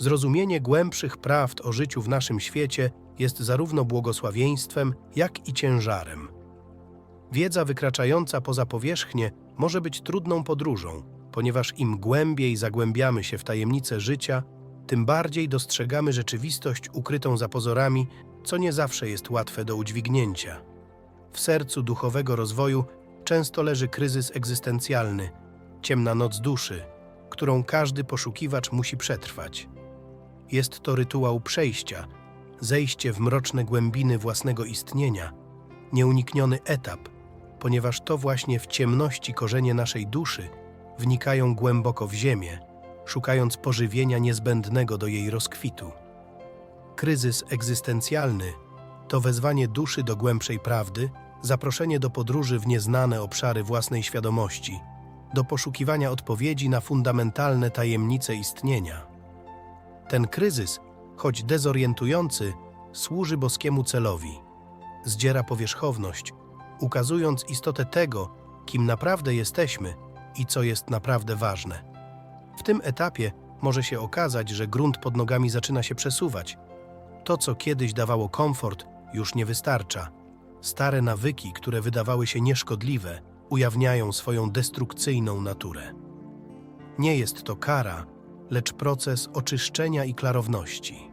Zrozumienie głębszych prawd o życiu w naszym świecie jest zarówno błogosławieństwem, jak i ciężarem. Wiedza wykraczająca poza powierzchnię może być trudną podróżą, ponieważ im głębiej zagłębiamy się w tajemnice życia, tym bardziej dostrzegamy rzeczywistość ukrytą za pozorami, co nie zawsze jest łatwe do udźwignięcia. W sercu duchowego rozwoju często leży kryzys egzystencjalny, ciemna noc duszy, którą każdy poszukiwacz musi przetrwać. Jest to rytuał przejścia, zejście w mroczne głębiny własnego istnienia, nieunikniony etap, ponieważ to właśnie w ciemności korzenie naszej duszy wnikają głęboko w ziemię, szukając pożywienia niezbędnego do jej rozkwitu. Kryzys egzystencjalny to wezwanie duszy do głębszej prawdy, zaproszenie do podróży w nieznane obszary własnej świadomości, do poszukiwania odpowiedzi na fundamentalne tajemnice istnienia. Ten kryzys, choć dezorientujący, służy boskiemu celowi. Zdziera powierzchowność, ukazując istotę tego, kim naprawdę jesteśmy i co jest naprawdę ważne. W tym etapie może się okazać, że grunt pod nogami zaczyna się przesuwać. To, co kiedyś dawało komfort, już nie wystarcza. Stare nawyki, które wydawały się nieszkodliwe, ujawniają swoją destrukcyjną naturę. Nie jest to kara, lecz proces oczyszczenia i klarowności.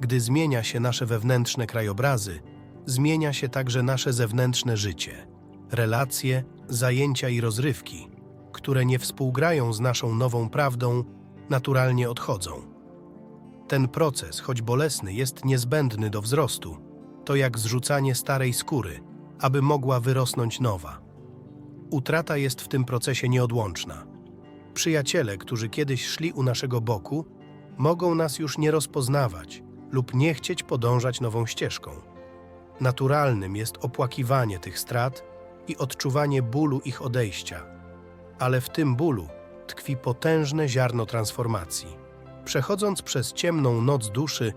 Gdy zmienia się nasze wewnętrzne krajobrazy, zmienia się także nasze zewnętrzne życie, relacje, zajęcia i rozrywki, które nie współgrają z naszą nową prawdą, naturalnie odchodzą. Ten proces, choć bolesny, jest niezbędny do wzrostu. To jak zrzucanie starej skóry, aby mogła wyrosnąć nowa. Utrata jest w tym procesie nieodłączna. Przyjaciele, którzy kiedyś szli u naszego boku, mogą nas już nie rozpoznawać lub nie chcieć podążać nową ścieżką. Naturalnym jest opłakiwanie tych strat i odczuwanie bólu ich odejścia, ale w tym bólu tkwi potężne ziarno transformacji. Przechodząc przez ciemną noc duszy,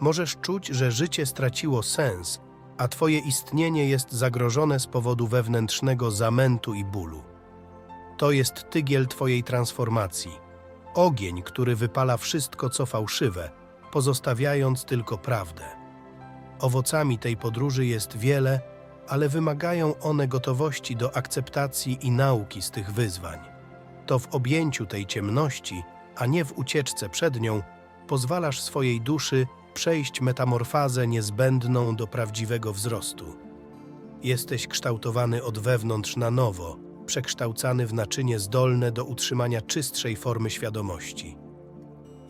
możesz czuć, że życie straciło sens, a Twoje istnienie jest zagrożone z powodu wewnętrznego zamętu i bólu. To jest tygiel Twojej transformacji, ogień, który wypala wszystko, co fałszywe, pozostawiając tylko prawdę. Owocami tej podróży jest wiele, ale wymagają one gotowości do akceptacji i nauki z tych wyzwań. To w objęciu tej ciemności, a nie w ucieczce przed nią, pozwalasz swojej duszy przejść metamorfazę niezbędną do prawdziwego wzrostu. Jesteś kształtowany od wewnątrz na nowo, przekształcany w naczynie zdolne do utrzymania czystszej formy świadomości.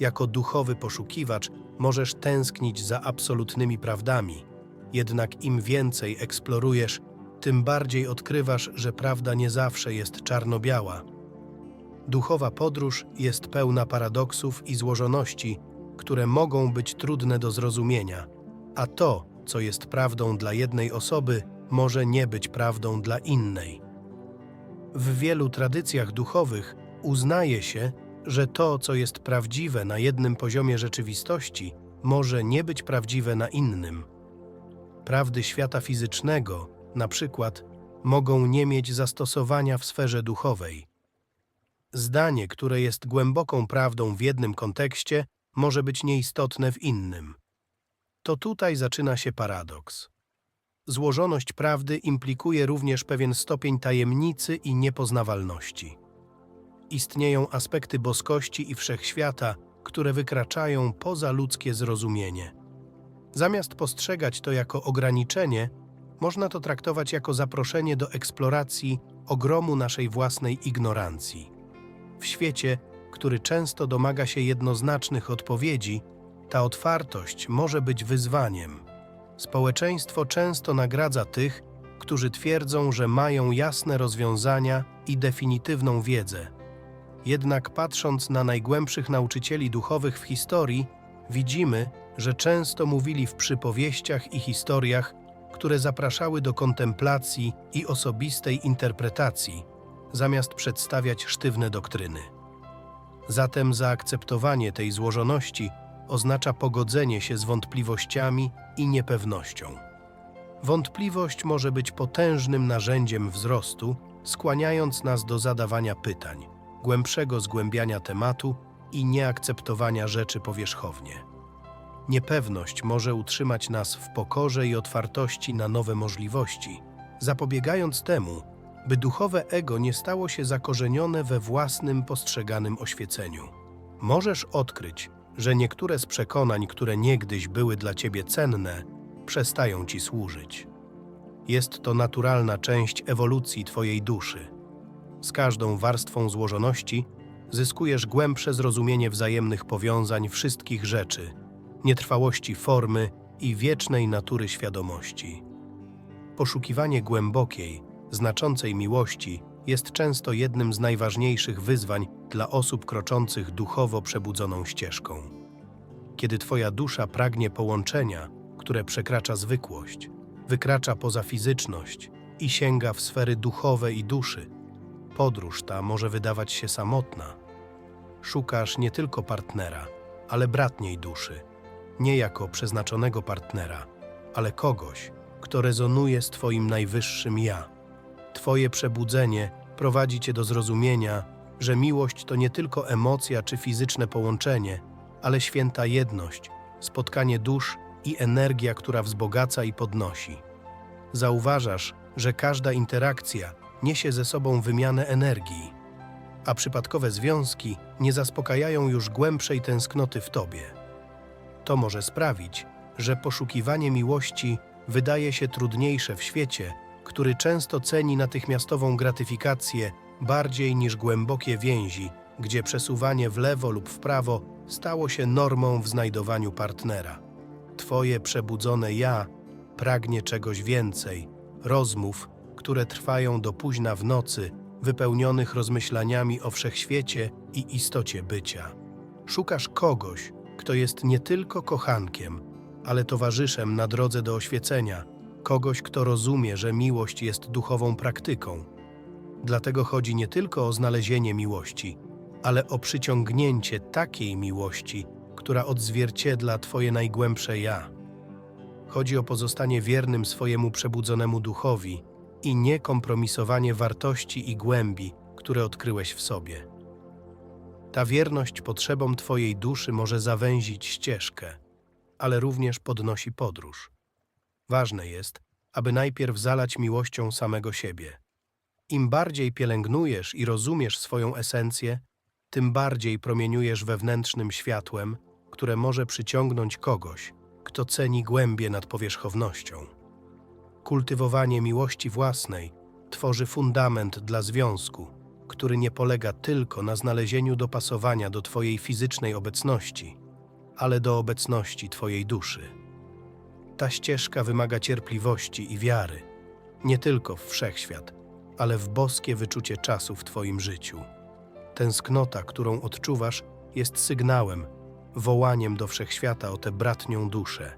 Jako duchowy poszukiwacz możesz tęsknić za absolutnymi prawdami, jednak im więcej eksplorujesz, tym bardziej odkrywasz, że prawda nie zawsze jest czarno-biała. Duchowa podróż jest pełna paradoksów i złożoności, które mogą być trudne do zrozumienia, a to, co jest prawdą dla jednej osoby, może nie być prawdą dla innej. W wielu tradycjach duchowych uznaje się, że to, co jest prawdziwe na jednym poziomie rzeczywistości, może nie być prawdziwe na innym. Prawdy świata fizycznego, na przykład, mogą nie mieć zastosowania w sferze duchowej. Zdanie, które jest głęboką prawdą w jednym kontekście, może być nieistotne w innym. To tutaj zaczyna się paradoks. Złożoność prawdy implikuje również pewien stopień tajemnicy i niepoznawalności. Istnieją aspekty boskości i wszechświata, które wykraczają poza ludzkie zrozumienie. Zamiast postrzegać to jako ograniczenie, można to traktować jako zaproszenie do eksploracji ogromu naszej własnej ignorancji. W świecie, który często domaga się jednoznacznych odpowiedzi, ta otwartość może być wyzwaniem. Społeczeństwo często nagradza tych, którzy twierdzą, że mają jasne rozwiązania i definitywną wiedzę. Jednak patrząc na najgłębszych nauczycieli duchowych w historii, widzimy, że często mówili w przypowieściach i historiach, które zapraszały do kontemplacji i osobistej interpretacji, zamiast przedstawiać sztywne doktryny. Zatem zaakceptowanie tej złożoności oznacza pogodzenie się z wątpliwościami i niepewnością. Wątpliwość może być potężnym narzędziem wzrostu, skłaniając nas do zadawania pytań, głębszego zgłębiania tematu i nieakceptowania rzeczy powierzchownie. Niepewność może utrzymać nas w pokorze i otwartości na nowe możliwości, zapobiegając temu, by duchowe ego nie stało się zakorzenione we własnym postrzeganym oświeceniu. Możesz odkryć, że niektóre z przekonań, które niegdyś były dla ciebie cenne, przestają ci służyć. Jest to naturalna część ewolucji twojej duszy. Z każdą warstwą złożoności zyskujesz głębsze zrozumienie wzajemnych powiązań wszystkich rzeczy, nietrwałości formy i wiecznej natury świadomości. Poszukiwanie głębokiej, znaczącej miłości jest często jednym z najważniejszych wyzwań dla osób kroczących duchowo przebudzoną ścieżką. Kiedy Twoja dusza pragnie połączenia, które przekracza zwykłość, wykracza poza fizyczność i sięga w sfery duchowe i duszy, podróż ta może wydawać się samotna. Szukasz nie tylko partnera, ale bratniej duszy, nie jako przeznaczonego partnera, ale kogoś, kto rezonuje z Twoim najwyższym ja. Twoje przebudzenie prowadzi Cię do zrozumienia, że miłość to nie tylko emocja czy fizyczne połączenie, ale święta jedność, spotkanie dusz i energia, która wzbogaca i podnosi. Zauważasz, że każda interakcja niesie ze sobą wymianę energii, a przypadkowe związki nie zaspokajają już głębszej tęsknoty w Tobie. To może sprawić, że poszukiwanie miłości wydaje się trudniejsze w świecie, który często ceni natychmiastową gratyfikację bardziej niż głębokie więzi, gdzie przesuwanie w lewo lub w prawo stało się normą w znajdowaniu partnera. Twoje przebudzone ja pragnie czegoś więcej, rozmów, które trwają do późna w nocy, wypełnionych rozmyślaniami o wszechświecie i istocie bycia. Szukasz kogoś, kto jest nie tylko kochankiem, ale towarzyszem na drodze do oświecenia, kogoś, kto rozumie, że miłość jest duchową praktyką. Dlatego chodzi nie tylko o znalezienie miłości, ale o przyciągnięcie takiej miłości, która odzwierciedla Twoje najgłębsze ja. Chodzi o pozostanie wiernym swojemu przebudzonemu duchowi i niekompromisowanie wartości i głębi, które odkryłeś w sobie. Ta wierność potrzebom Twojej duszy może zawęzić ścieżkę, ale również podnosi podróż. Ważne jest, aby najpierw zalać miłością samego siebie. Im bardziej pielęgnujesz i rozumiesz swoją esencję, tym bardziej promieniujesz wewnętrznym światłem, które może przyciągnąć kogoś, kto ceni głębie nad powierzchownością. Kultywowanie miłości własnej tworzy fundament dla związku, który nie polega tylko na znalezieniu dopasowania do Twojej fizycznej obecności, ale do obecności Twojej duszy. Ta ścieżka wymaga cierpliwości i wiary, nie tylko w wszechświat, ale w boskie wyczucie czasu w Twoim życiu. Tęsknota, którą odczuwasz, jest sygnałem, wołaniem do wszechświata o tę bratnią duszę.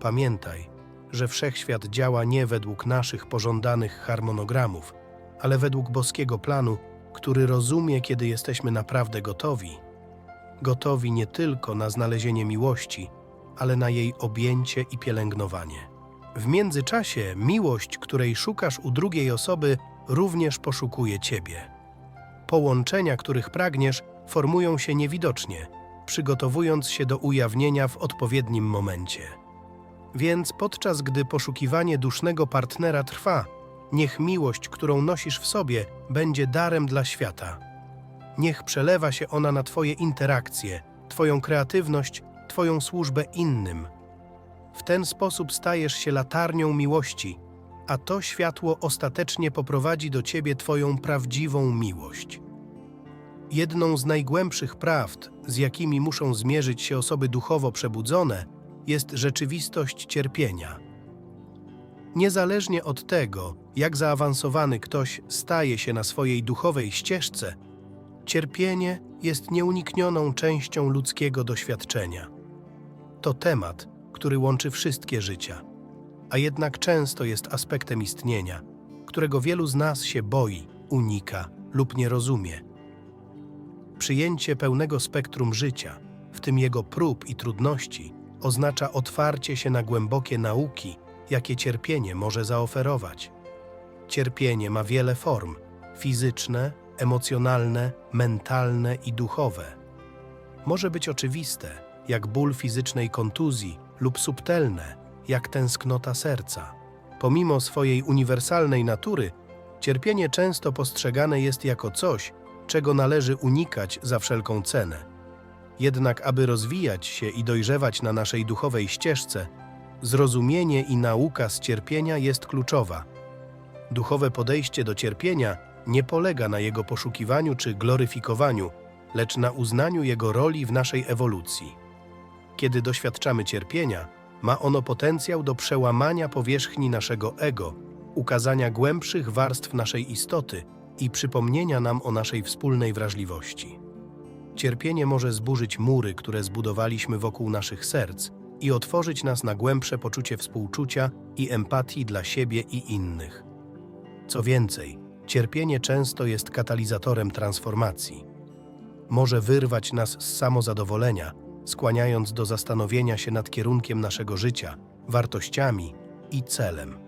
Pamiętaj, że wszechświat działa nie według naszych pożądanych harmonogramów, ale według boskiego planu, który rozumie, kiedy jesteśmy naprawdę gotowi. Gotowi nie tylko na znalezienie miłości, ale na jej objęcie i pielęgnowanie. W międzyczasie miłość, której szukasz u drugiej osoby, również poszukuje ciebie. Połączenia, których pragniesz, formują się niewidocznie, przygotowując się do ujawnienia w odpowiednim momencie. Więc podczas gdy poszukiwanie dusznego partnera trwa, niech miłość, którą nosisz w sobie, będzie darem dla świata. Niech przelewa się ona na Twoje interakcje, Twoją kreatywność, Twoją służbę innym. W ten sposób stajesz się latarnią miłości, a to światło ostatecznie poprowadzi do Ciebie Twoją prawdziwą miłość. Jedną z najgłębszych prawd, z jakimi muszą zmierzyć się osoby duchowo przebudzone, jest rzeczywistość cierpienia. Niezależnie od tego, jak zaawansowany ktoś staje się na swojej duchowej ścieżce, cierpienie jest nieuniknioną częścią ludzkiego doświadczenia. To temat, który łączy wszystkie życia, a jednak często jest aspektem istnienia, którego wielu z nas się boi, unika lub nie rozumie. Przyjęcie pełnego spektrum życia, w tym jego prób i trudności, oznacza otwarcie się na głębokie nauki, jakie cierpienie może zaoferować. Cierpienie ma wiele form fizyczne, emocjonalne, mentalne i duchowe. może być oczywiste, jak ból fizycznej kontuzji, lub subtelne, jak tęsknota serca. Pomimo swojej uniwersalnej natury, cierpienie często postrzegane jest jako coś, czego należy unikać za wszelką cenę. Jednak, aby rozwijać się i dojrzewać na naszej duchowej ścieżce, zrozumienie i nauka z cierpienia jest kluczowa. Duchowe podejście do cierpienia nie polega na jego poszukiwaniu czy gloryfikowaniu, lecz na uznaniu jego roli w naszej ewolucji. Kiedy doświadczamy cierpienia, ma ono potencjał do przełamania powierzchni naszego ego, ukazania głębszych warstw naszej istoty i przypomnienia nam o naszej wspólnej wrażliwości. Cierpienie może zburzyć mury, które zbudowaliśmy wokół naszych serc i otworzyć nas na głębsze poczucie współczucia i empatii dla siebie i innych. Co więcej, cierpienie często jest katalizatorem transformacji. Może wyrwać nas z samozadowolenia, skłaniając do zastanowienia się nad kierunkiem naszego życia, wartościami i celem.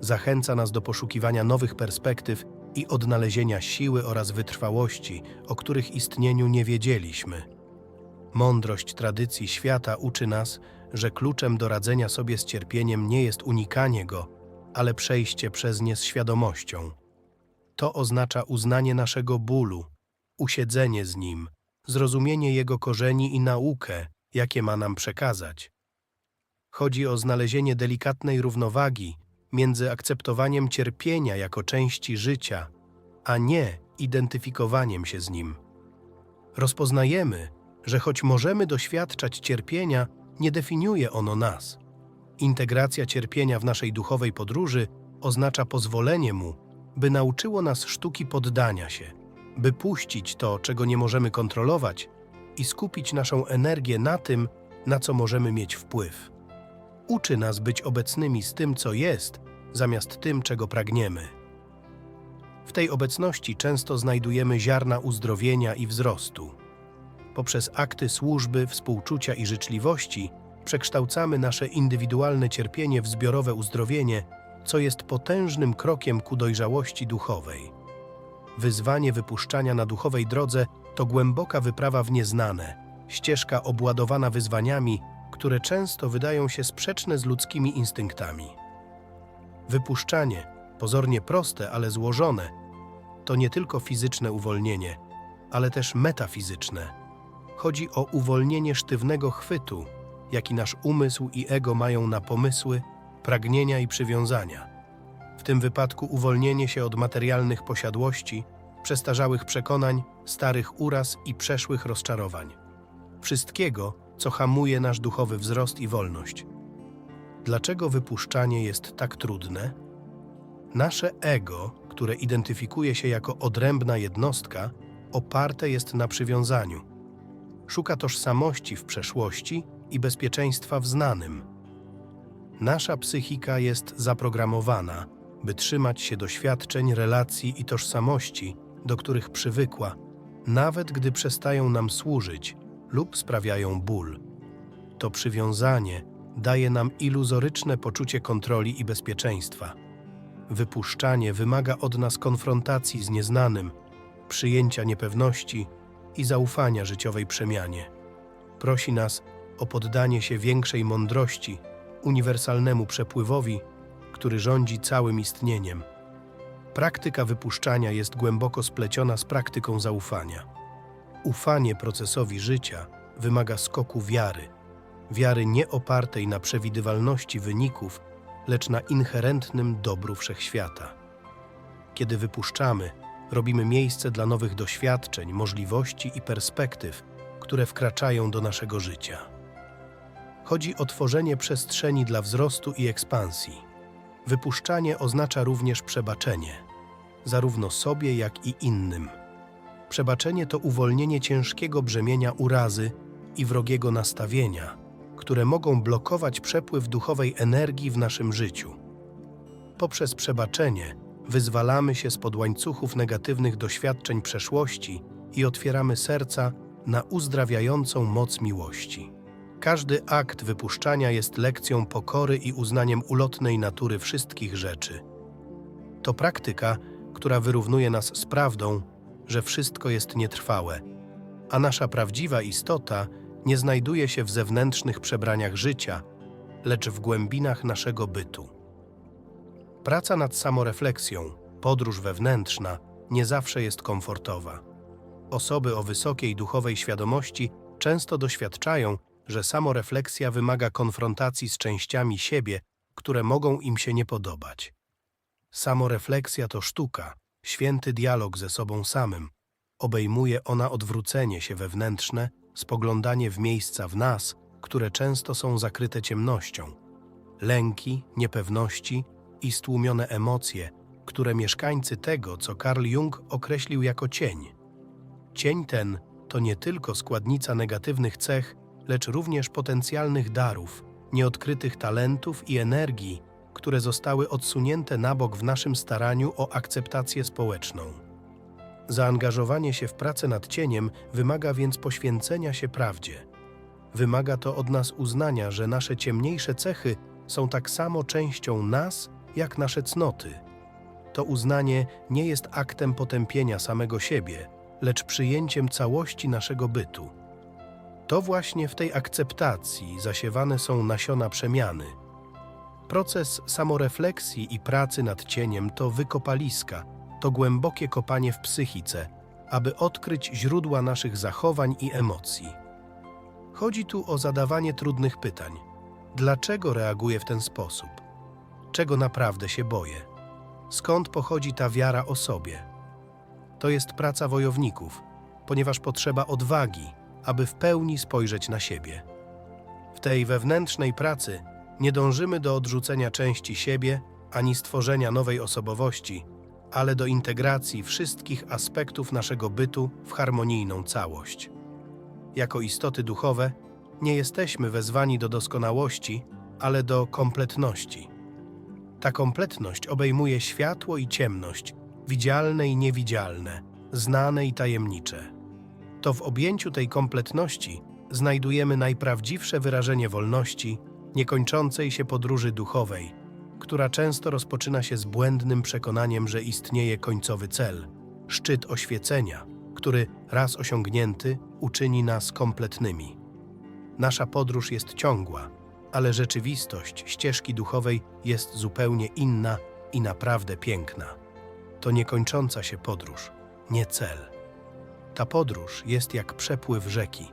Zachęca nas do poszukiwania nowych perspektyw i odnalezienia siły oraz wytrwałości, o których istnieniu nie wiedzieliśmy. Mądrość tradycji świata uczy nas, że kluczem do radzenia sobie z cierpieniem nie jest unikanie go, ale przejście przez nie z świadomością. To oznacza uznanie naszego bólu, usiedzenie z nim, zrozumienie jego korzeni i naukę, jakie ma nam przekazać. Chodzi o znalezienie delikatnej równowagi między akceptowaniem cierpienia jako części życia, a nie identyfikowaniem się z nim. Rozpoznajemy, że choć możemy doświadczać cierpienia, nie definiuje ono nas. Integracja cierpienia w naszej duchowej podróży oznacza pozwolenie mu, by nauczyło nas sztuki poddania się, by puścić to, czego nie możemy kontrolować i skupić naszą energię na tym, na co możemy mieć wpływ. Uczy nas być obecnymi z tym, co jest, zamiast tym, czego pragniemy. W tej obecności często znajdujemy ziarna uzdrowienia i wzrostu. Poprzez akty służby, współczucia i życzliwości przekształcamy nasze indywidualne cierpienie w zbiorowe uzdrowienie, co jest potężnym krokiem ku dojrzałości duchowej. Wyzwanie wypuszczania na duchowej drodze to głęboka wyprawa w nieznane, ścieżka obładowana wyzwaniami, które często wydają się sprzeczne z ludzkimi instynktami. Wypuszczanie, pozornie proste, ale złożone, to nie tylko fizyczne uwolnienie, ale też metafizyczne. Chodzi o uwolnienie sztywnego chwytu, jaki nasz umysł i ego mają na pomysły, pragnienia i przywiązania. W tym wypadku uwolnienie się od materialnych posiadłości, przestarzałych przekonań, starych uraz i przeszłych rozczarowań. Wszystkiego, co hamuje nasz duchowy wzrost i wolność. Dlaczego wypuszczanie jest tak trudne? Nasze ego, które identyfikuje się jako odrębna jednostka, oparte jest na przywiązaniu. Szuka tożsamości w przeszłości i bezpieczeństwa w znanym. Nasza psychika jest zaprogramowana, by trzymać się doświadczeń, relacji i tożsamości, do których przywykła, nawet gdy przestają nam służyć lub sprawiają ból. To przywiązanie daje nam iluzoryczne poczucie kontroli i bezpieczeństwa. Wypuszczanie wymaga od nas konfrontacji z nieznanym, przyjęcia niepewności i zaufania życiowej przemianie. Prosi nas o poddanie się większej mądrości, uniwersalnemu przepływowi, który rządzi całym istnieniem. Praktyka wypuszczania jest głęboko spleciona z praktyką zaufania. Ufanie procesowi życia wymaga skoku wiary, wiary nie opartej na przewidywalności wyników, lecz na inherentnym dobru wszechświata. Kiedy wypuszczamy, robimy miejsce dla nowych doświadczeń, możliwości i perspektyw, które wkraczają do naszego życia. Chodzi o tworzenie przestrzeni dla wzrostu i ekspansji. Wypuszczanie oznacza również przebaczenie, zarówno sobie, jak i innym. Przebaczenie to uwolnienie ciężkiego brzemienia urazy i wrogiego nastawienia, które mogą blokować przepływ duchowej energii w naszym życiu. Poprzez przebaczenie wyzwalamy się spod łańcuchów negatywnych doświadczeń przeszłości i otwieramy serca na uzdrawiającą moc miłości. Każdy akt wypuszczania jest lekcją pokory i uznaniem ulotnej natury wszystkich rzeczy. To praktyka, która wyrównuje nas z prawdą, że wszystko jest nietrwałe, a nasza prawdziwa istota nie znajduje się w zewnętrznych przebraniach życia, lecz w głębinach naszego bytu. Praca nad samorefleksją, podróż wewnętrzna, nie zawsze jest komfortowa. Osoby o wysokiej duchowej świadomości często doświadczają, że samorefleksja wymaga konfrontacji z częściami siebie, które mogą im się nie podobać. Samorefleksja to sztuka, święty dialog ze sobą samym. Obejmuje ona odwrócenie się wewnętrzne, spoglądanie w miejsca w nas, które często są zakryte ciemnością. Lęki, niepewności i stłumione emocje, które mieszkańcy tego, co Carl Jung określił jako cień. Cień ten to nie tylko składnica negatywnych cech, lecz również potencjalnych darów, nieodkrytych talentów i energii, które zostały odsunięte na bok w naszym staraniu o akceptację społeczną. Zaangażowanie się w pracę nad cieniem wymaga więc poświęcenia się prawdzie. Wymaga to od nas uznania, że nasze ciemniejsze cechy są tak samo częścią nas, jak nasze cnoty. To uznanie nie jest aktem potępienia samego siebie, lecz przyjęciem całości naszego bytu. To właśnie w tej akceptacji zasiewane są nasiona przemiany. Proces samorefleksji i pracy nad cieniem to wykopaliska, to głębokie kopanie w psychice, aby odkryć źródła naszych zachowań i emocji. Chodzi tu o zadawanie trudnych pytań. Dlaczego reaguję w ten sposób? Czego naprawdę się boję? Skąd pochodzi ta wiara o sobie? To jest praca wojowników, ponieważ potrzeba odwagi, aby w pełni spojrzeć na siebie. W tej wewnętrznej pracy nie dążymy do odrzucenia części siebie ani stworzenia nowej osobowości, ale do integracji wszystkich aspektów naszego bytu w harmonijną całość. Jako istoty duchowe nie jesteśmy wezwani do doskonałości, ale do kompletności. Ta kompletność obejmuje światło i ciemność, widzialne i niewidzialne, znane i tajemnicze. To w objęciu tej kompletności znajdujemy najprawdziwsze wyrażenie wolności, niekończącej się podróży duchowej, która często rozpoczyna się z błędnym przekonaniem, że istnieje końcowy cel szczyt oświecenia, który raz osiągnięty uczyni nas kompletnymi. Nasza podróż jest ciągła, ale rzeczywistość ścieżki duchowej jest zupełnie inna i naprawdę piękna. To niekończąca się podróż, nie cel. Ta podróż jest jak przepływ rzeki,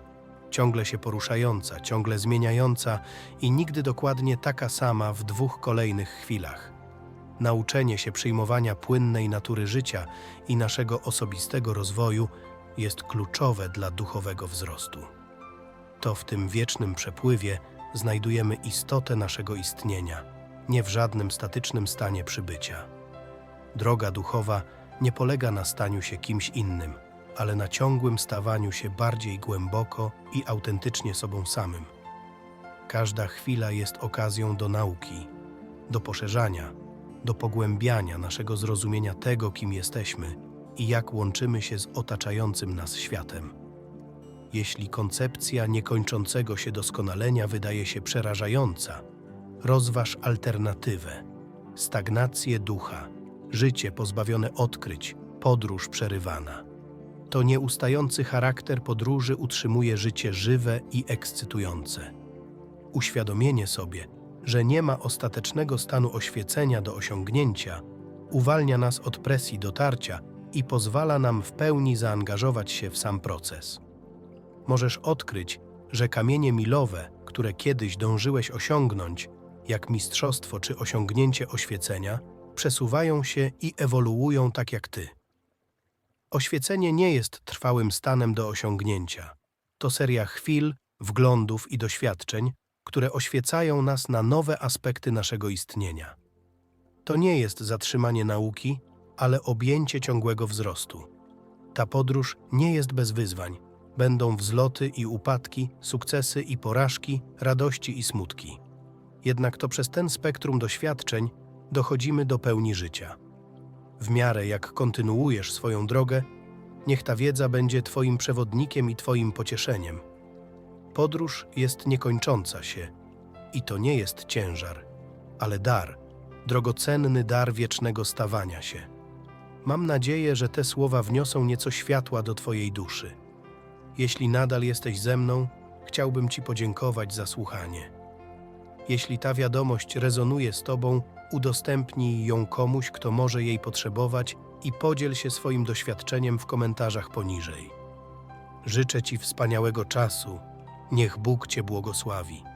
ciągle się poruszająca, ciągle zmieniająca i nigdy dokładnie taka sama w dwóch kolejnych chwilach. Nauczenie się przyjmowania płynnej natury życia i naszego osobistego rozwoju jest kluczowe dla duchowego wzrostu. To w tym wiecznym przepływie znajdujemy istotę naszego istnienia, nie w żadnym statycznym stanie przybycia. Droga duchowa nie polega na staniu się kimś innym, ale na ciągłym stawaniu się bardziej głęboko i autentycznie sobą samym. Każda chwila jest okazją do nauki, do poszerzania, do pogłębiania naszego zrozumienia tego, kim jesteśmy i jak łączymy się z otaczającym nas światem. Jeśli koncepcja niekończącego się doskonalenia wydaje się przerażająca, rozważ alternatywę stagnację ducha, życie pozbawione odkryć, podróż przerywana. To nieustający charakter podróży utrzymuje życie żywe i ekscytujące. Uświadomienie sobie, że nie ma ostatecznego stanu oświecenia do osiągnięcia, uwalnia nas od presji dotarcia i pozwala nam w pełni zaangażować się w sam proces. Możesz odkryć, że kamienie milowe, które kiedyś dążyłeś osiągnąć, jak mistrzostwo czy osiągnięcie oświecenia, przesuwają się i ewoluują tak jak ty. Oświecenie nie jest trwałym stanem do osiągnięcia. To seria chwil, wglądów i doświadczeń, które oświecają nas na nowe aspekty naszego istnienia. To nie jest zatrzymanie nauki, ale objęcie ciągłego wzrostu. Ta podróż nie jest bez wyzwań. Będą wzloty i upadki, sukcesy i porażki, radości i smutki. Jednak to przez ten spektrum doświadczeń dochodzimy do pełni życia. W miarę jak kontynuujesz swoją drogę, niech ta wiedza będzie Twoim przewodnikiem i Twoim pocieszeniem. Podróż jest niekończąca się i to nie jest ciężar, ale dar, drogocenny dar wiecznego stawania się. Mam nadzieję, że te słowa wniosą nieco światła do Twojej duszy. Jeśli nadal jesteś ze mną, chciałbym Ci podziękować za słuchanie. Jeśli ta wiadomość rezonuje z Tobą, udostępnij ją komuś, kto może jej potrzebować i podziel się swoim doświadczeniem w komentarzach poniżej. Życzę Ci wspaniałego czasu. Niech Bóg Cię błogosławi.